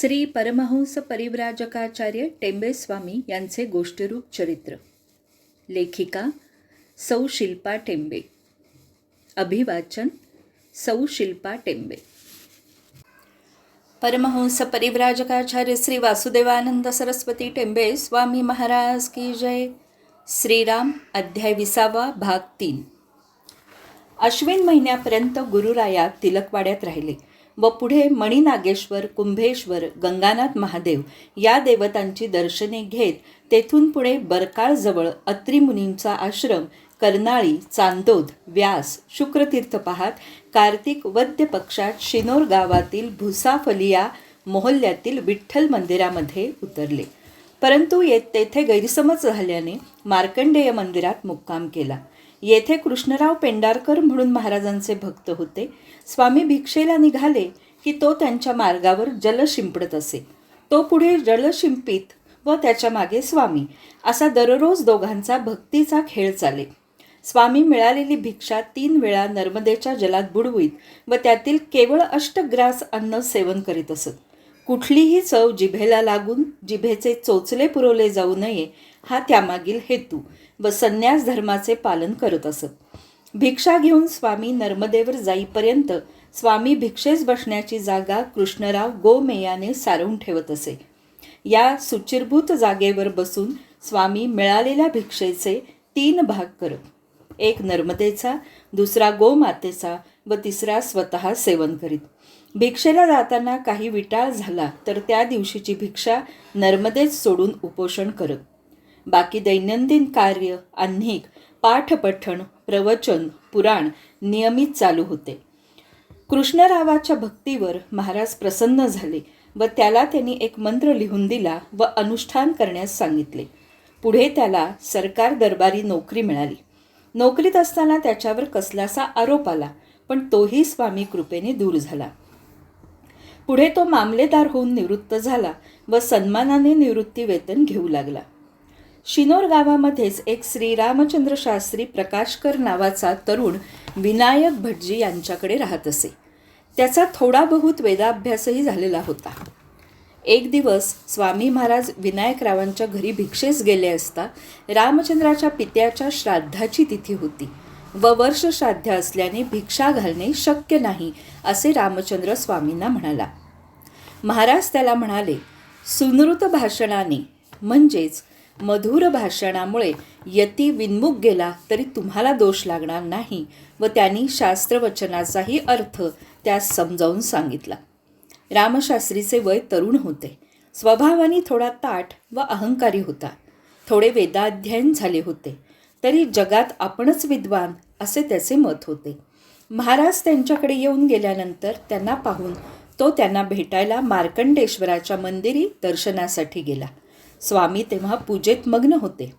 श्री परमहंस परिव्राजकाचार्य टेंबे स्वामी यांचे गोष्टीरूप चरित्र. लेखिका सौ शिल्पा टेंबे. अभिवाचन सौ शिल्पा टेंबे. परमहंस परिव्राजकाचार्य श्री वासुदेवानंद सरस्वती टेंबे स्वामी महाराज की जय. श्रीराम अध्याय विसावा भाग तीन. अश्विन महिन्यापर्यंत गुरुराया तिलकवाड्यात राहिले. व पुढे मणिनागेश्वर कुंभेश्वर गंगानाथ महादेव या देवतांची दर्शने घेत तेथून पुढे बरकाळजवळ अत्रिमुनींचा आश्रम कर्नाळी चांदोद व्यास शुक्रतीर्थ पाहात कार्तिक वद्य पक्षात शिनोर गावातील भुसाफलिया मोहल्ल्यातील विठ्ठल मंदिरामध्ये उतरले. परंतु ये तेथे गैरसमज झाल्याने मार्कंडेय मंदिरात मुक्काम केला. येथे कृष्णराव पेंडारकर म्हणून महाराजांचे भक्त होते. स्वामी भिक्षेला निघाले की तो त्यांच्या मार्गावर जल शिंपडत असे. तो पुढे जलशिंपित व त्याच्यामागे स्वामी असा दररोज दोघांचा भक्तीचा खेळ चाले. स्वामी मिळालेली भिक्षा तीन वेळा नर्मदेच्या जलात बुडवीत व त्यातील केवळ अष्टग्रास अन्न सेवन करीत असत. कुठलीही चव जिभेला लागून जिभेचे चोचले पुरवले जाऊ नये हा त्यामागील हेतू व संन्यास धर्माचे पालन करत असत. भिक्षा घेऊन स्वामी नर्मदेवर जाईपर्यंत स्वामी भिक्षेस बसण्याची जागा कृष्णराव गोमेयाने सारवून ठेवत असे. या सुचिरभूत जागेवर बसून स्वामी मिळालेल्या भिक्षेचे तीन भाग करत. एक नर्मदेचा दुसरा गोमातेचा व तिसरा स्वतः सेवन करीत. भिक्षेला जाताना काही विटाळ झाला तर त्या दिवशीची भिक्षा नर्मदेत सोडून उपोषण करत. बाकी दैनंदिन कार्य आह्निक पाठपठण प्रवचन पुराण नियमित चालू होते. कृष्णरावाच्या भक्तीवर महाराज प्रसन्न झाले व त्याला त्यांनी एक मंत्र लिहून दिला व अनुष्ठान करण्यास सांगितले. पुढे त्याला सरकार दरबारी नोकरी मिळाली. नोकरीत असताना त्याच्यावर कसलासा आरोप आला पण तोही स्वामी कृपेने दूर झाला. पुढे तो मामलेदार होऊन निवृत्त झाला व सन्मानाने निवृत्ती वेतन घेऊ लागला. शिनोर गावामध्येच एक श्रीरामचंद्र शास्त्री प्रकाशकर नावाचा तरुण विनायक भटजी यांच्याकडे राहत असे. त्याचा थोडा बहुत वेदाभ्यासही झालेला होता. एक दिवस स्वामी महाराज विनायकरावांच्या घरी भिक्षेस गेले असता रामचंद्राच्या पित्याच्या श्राद्धाची तिथी होती. व वर्ष श्राद्ध असल्याने भिक्षा घालणे शक्य नाही असे रामचंद्र स्वामींना म्हणाला. महाराज त्याला म्हणाले सुनृत भाषणाने म्हणजेच मधुर भाषणामुळे यती विन्मुख गेला तरी तुम्हाला दोष लागणार नाही व त्यांनी शास्त्रवचनाचाही अर्थ त्यास समजावून सांगितला. रामशास्त्रीचे वय तरुण होते. स्वभावाने थोडा ताठ व अहंकारी होता. थोडे वेदाध्ययन झाले होते. तरी जगात आपणच विद्वान असे त्याचे मत होते. महाराज त्यांच्याकडे येऊन गेल्यानंतर त्यांना पाहून तो त्यांना भेटायला मार्कंडेश्वराच्या मंदिरी दर्शनासाठी गेला. स्वामी तेव्हा पूजेत मग्न होते.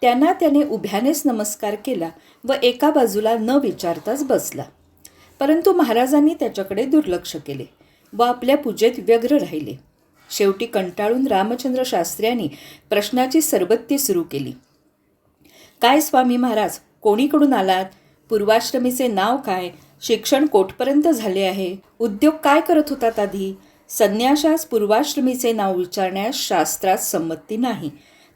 त्यांना त्याने उभ्यानेच नमस्कार केला व एका बाजूला न विचारताच बसला. परंतु महाराजांनी त्याच्याकडे दुर्लक्ष केले व आपल्या पूजेत व्यग्र राहिले. शेवटी कंटाळून रामचंद्र शास्त्र्यांनी प्रश्नाची सरबत्ती सुरू केली. काय स्वामी महाराज कोणीकडून आलात? पूर्वाश्रमीचे नाव काय? शिक्षण कोठपर्यंत झाले आहे? उद्योग काय करत होतात आधी? संन्याशास पूर्वाश्रमीचे नाव विचारण्यास शास्त्रात संमती नाही.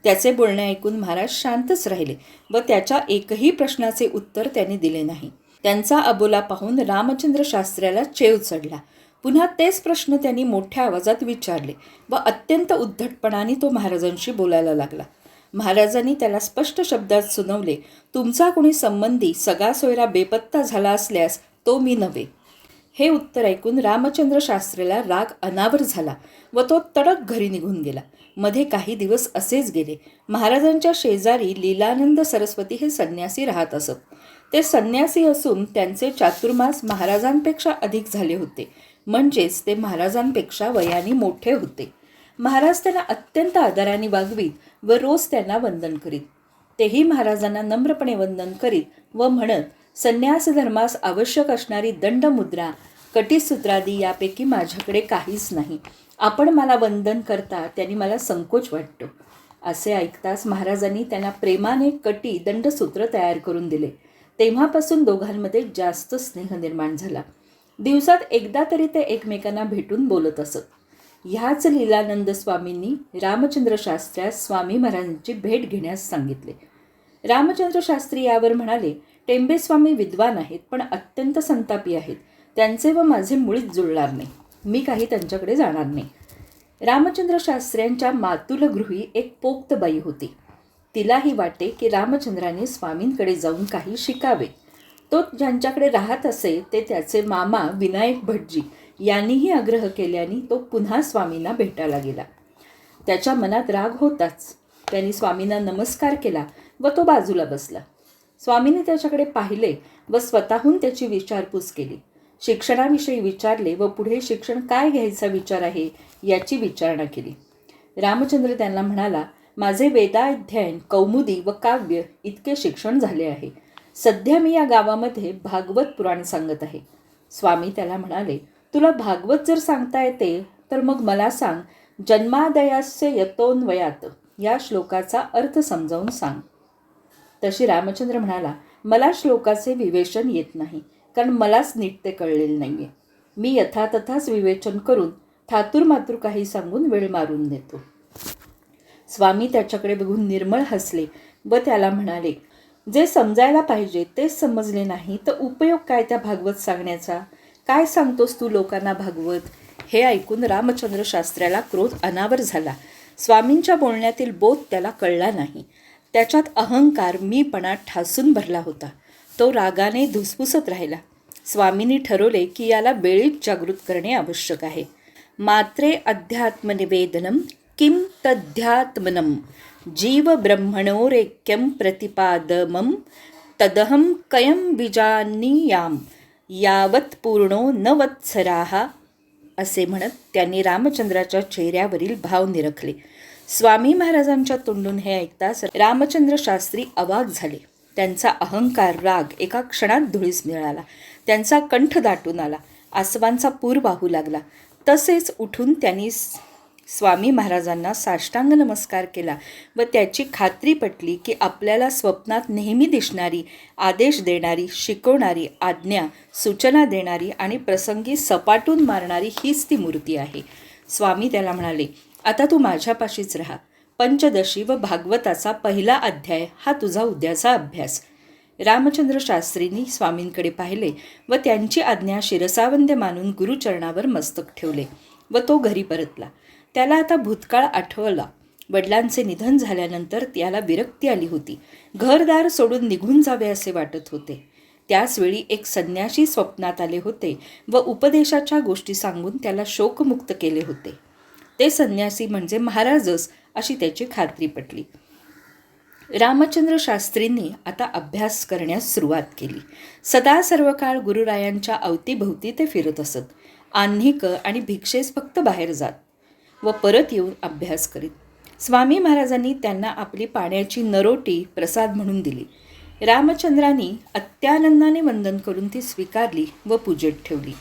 त्याचे बोलणे ऐकून महाराज शांतच राहिले व त्याच्या एकही प्रश्नाचे उत्तर त्यांनी दिले नाही. त्यांचा अबोला पाहून रामचंद्र शास्त्र्याला चेव चढला. पुन्हा तेच प्रश्न त्यांनी मोठ्या आवाजात विचारले व अत्यंत उद्धटपणाने तो महाराजांशी बोलायला लागला. महाराजांनी त्याला स्पष्ट शब्दात सुनवले तुमचा कोणी संबंधी सगळा सोयरा बेपत्ता झाला असल्यास तो मी नव्हे. हे उत्तर ऐकून रामचंद्र शास्त्रीला राग अनावर झाला व तो तडक घरी निघून गेला. मध्ये काही दिवस असेच गेले. महाराजांच्या शेजारी लीलानंद सरस्वती हे संन्यासी राहत असत. ते संन्यासी असून त्यांचे चातुर्मास महाराजांपेक्षा अधिक झाले होते. म्हणजेच ते महाराजांपेक्षा वयाने मोठे होते. महाराज त्यांना अत्यंत आदराने वागवीत व रोज त्यांना वंदन करीत. तेही महाराजांना नम्रपणे वंदन करीत व म्हणत संन्यास धर्मास आवश्यक असणारी दंडमुद्रा कटीसूत्रादी यापैकी माझ्याकडे काहीच नाही. आपण मला वंदन करता त्यांनी मला संकोच वाटतो. असे ऐकताच महाराजांनी त्यांना प्रेमाने कटी दंडसूत्र तयार करून दिले. तेव्हापासून दोघांमध्ये जास्त स्नेह निर्माण झाला. दिवसात एकदा तरी ते एकमेकांना भेटून बोलत असत. ह्याच लीलानंद स्वामींनी रामचंद्र शास्त्र्यास स्वामी महाराजांची भेट घेण्यास सांगितले. रामचंद्र शास्त्री यावर म्हणाले टेंबेस्वामी विद्वान आहेत पण अत्यंत संतापी आहेत. त्यांचे व माझे मुळीच जुळणार नाही. मी काही त्यांच्याकडे जाणार नाही. रामचंद्र शास्त्र्यांच्या मातुलगृही एक पोक्त बाई होती. तिलाही वाटे की रामचंद्राने स्वामींकडे जाऊन काही शिकावे. तो ज्यांच्याकडे राहत असे ते त्याचे मामा विनायक भटजी यांनीही आग्रह केल्याने तो पुन्हा स्वामींना भेटायला गेला. त्याच्या मनात राग होताच. त्यांनी स्वामींना नमस्कार केला व तो बाजूला बसला. स्वामीने त्याच्याकडे पाहिले व स्वतःहून त्याची विचारपूस केली. शिक्षणाविषयी विचारले व पुढे शिक्षण काय घ्यायचा विचार आहे याची विचारणा केली. रामचंद्र त्यांना म्हणाला माझे वेदाध्ययन कौमुदी व काव्य इतके शिक्षण झाले आहे. सध्या मी या गावामध्ये भागवत पुराण सांगत आहे. स्वामी त्याला म्हणाले तुला भागवत जर सांगता येते तर मग मला सांग जन्मादयास्य यतोन्वयात या श्लोकाचा अर्थ समजावून सांग. तशी रामचंद्र म्हणाला मला श्लोकाचे विवेचन येत नाही कारण मलाच नीट ते कळलेलं नाही आहे मी यथातथाच विवेचन करून थातूर मातूर काही सांगून वेळ मारून देतो. स्वामी त्याच्याकडे बघून निर्मळ हसले व त्याला म्हणाले जे समजायला पाहिजे तेच समजले नाही तर उपयोग काय त्या भागवत सांगण्याचा? काय सांगतोस तू लोकांना भागवत? हे ऐकून रामचंद्र शास्त्र्याला क्रोध अनावर झाला. स्वामींच्या बोलण्यातील बोध त्याला कळला नाही. त्याच्यात अहंकार मीपणा ठासून भरला होता. तो रागाने धुसफुसत राहिला. स्वामींनी ठरवले की याला वेळीच जागृत करणे आवश्यक आहे. मात्रे अध्यात्मनिवेदनम किम तध्यात्मनम जीवब्रह्मणोरेक्यम प्रतिपादमम तदहं कयं विजानीयाम यावत पूर्णो न वत्सराः असे म्हणत त्यांनी रामचंद्राच्या चेहऱ्यावरील भाव निरखले. स्वामी महाराजांच्या तोंडून हे ऐकताच रामचंद्र शास्त्री अवाक झाले. त्यांचा अहंकार राग एका क्षणात धुळीस मिळाला. त्यांचा कंठ दाटून आला. आसवांचा पूर वाहू लागला. तसेच उठून त्यांनी स्वामी महाराजांना साष्टांग नमस्कार केला व त्याची खात्री पटली की आपल्याला स्वप्नात नेहमी दिसणारी आदेश देणारी शिकवणारी आज्ञा सूचना देणारी आणि प्रसंगी सपाटून मारणारी हीच ती मूर्ती आहे. स्वामी त्याला म्हणाले आता तू माझ्यापाशीच राहा. पंचदशी व भागवताचा पहिला अध्याय हा तुझा उद्याचा अभ्यास. रामचंद्र शास्त्रींनी स्वामींकडे पाहिले व त्यांची आज्ञा शिरसावंद्य मानून गुरुचरणावर मस्तक ठेवले व तो घरी परतला. त्याला आता भूतकाळ आठवला. वडिलांचे निधन झाल्यानंतर त्याला विरक्ती आली होती. घरदार सोडून निघून जावे असे वाटत होते. त्याचवेळी एक संन्याशी स्वप्नात आले होते व उपदेशाच्या गोष्टी सांगून त्याला शोकमुक्त केले होते. ते संन्यासी म्हणजे महाराजच अशी त्याची खात्री पटली. रामचंद्र शास्त्रींनी आता अभ्यास करण्यास सुरुवात केली. सदा सर्व काळ गुरुरायांच्या अवतीभोवती ते फिरत असत. आन्हिक आणि भिक्षेस फक्त बाहेर जात व परत येऊन अभ्यास करीत. स्वामी महाराजांनी त्यांना आपली पाण्याची नरोटी प्रसाद म्हणून दिली. रामचंद्रांनी अत्यानंदाने वंदन करून ती स्वीकारली व पूजेत ठेवली.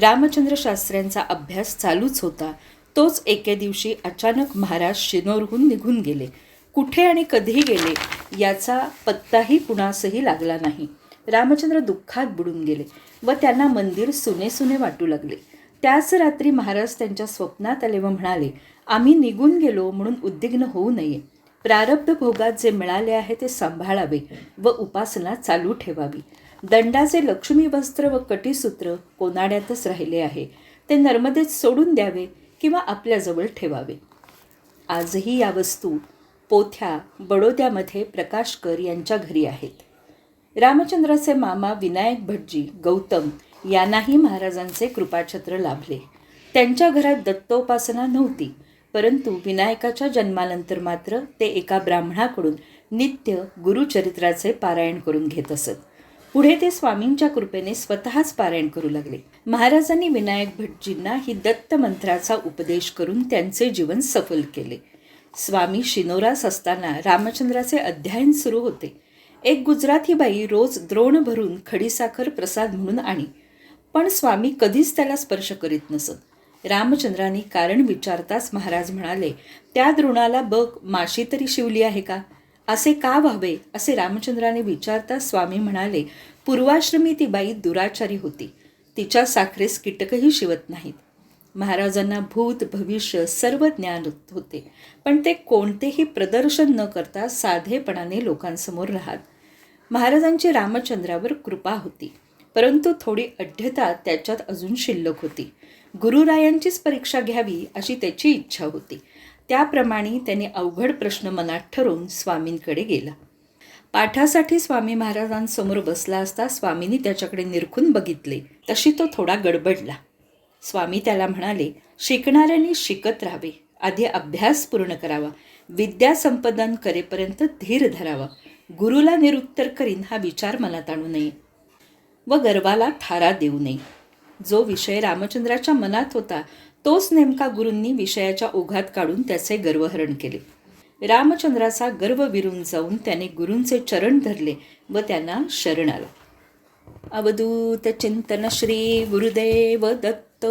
रामचंद्र शास्त्र्यांचा अभ्यास चालूच होता. तोच एके दिवशी अचानक महाराज शिनोरहून निघून गेले. कुठे आणि कधी गेले याचा पत्ताही कुणासही लागला नाही. रामचंद्र दुःखात बुडून गेले व त्यांना मंदिर सुने सुने वाटू लागले. त्याच रात्री महाराज त्यांच्या स्वप्नात आले व म्हणाले आम्ही निघून गेलो म्हणून उद्विग्न होऊ नये. प्रारब्ध भोगात जे मिळाले आहे ते सांभाळावे व उपासना चालू ठेवावी. दंडाचे लक्ष्मी वस्त्र व कटीसूत्र कोनाड्यातच राहिले आहे. ते नर्मदेत सोडून द्यावे. किंवा आपल्याजवळ ठेवावे. आजही या वस्तू पोथ्या बडोद्यामध्ये प्रकाशकर यांच्या घरी आहेत. रामचंद्राचे मामा विनायक भटजी गौतम यांनाही महाराजांचे कृपाछत्र लाभले. त्यांच्या घरात दत्तोपासना नव्हती परंतु विनायकाच्या जन्मानंतर मात्र ते एका ब्राह्मणाकडून नित्य गुरुचरित्राचे पारायण करून घेत असत. पुढे ते स्वामींच्या कृपेने स्वतःच पारायण करू लागले. महाराजांनी विनायक भटजींना ही दत्त मंत्राचा उपदेश करून त्यांचे जीवन सफल केले. स्वामी शिनोरास असताना रामचंद्राचे अध्ययन सुरू होते. एक गुजराती बाई रोज द्रोण भरून खडीसाखर प्रसाद म्हणून आणि. पण स्वामी कधीच त्याला स्पर्श करीत नसत. रामचंद्राने कारण विचारताच महाराज म्हणाले त्या द्रोणाला बघ माशी तरी शिवली आहे का? असे का व्हावे असे रामचंद्राने विचारता स्वामी म्हणाले पूर्वाश्रमी ती बाई दुराचारी होती. तिच्या साखरेस कीटकही शिवत नाहीत. महाराजांना भूत भविष्य सर्व ज्ञान होते. पण ते कोणतेही प्रदर्शन न करता साधेपणाने लोकांसमोर राहत. महाराजांची रामचंद्रावर कृपा होती. परंतु थोडी अढ्यता त्याच्यात अजून शिल्लक होती. गुरुरायांचीच परीक्षा घ्यावी अशी त्याची इच्छा होती. त्याप्रमाणे त्याने अवघड प्रश्न मनात ठरवून स्वामींकडे गेला. पाठासाठी स्वामी महाराजांसमोर बसला असता स्वामींनी त्याच्याकडे निरखून बघितले. तशी तो थोडा गडबडला. स्वामी त्याला म्हणाले शिकणाऱ्यांनी शिकत राहावे. आधी अभ्यास पूर्ण करावा. विद्या संपादन करेपर्यंत धीर धरावा. गुरुला निरुत्तर करीन हा विचार मनात आणू नये व गर्वाला थारा देऊ नये. जो विषय रामचंद्राच्या मनात होता तोच नेमका गुरूंनी विषयाच्या ओघात काढून त्याचे गर्वहरण केले. रामचंद्राचा गर्व विरून जाऊन त्याने गुरूंचे चरण धरले व त्यांना शरण आला. अवधूत चिंतन श्री गुरुदेव दत्त.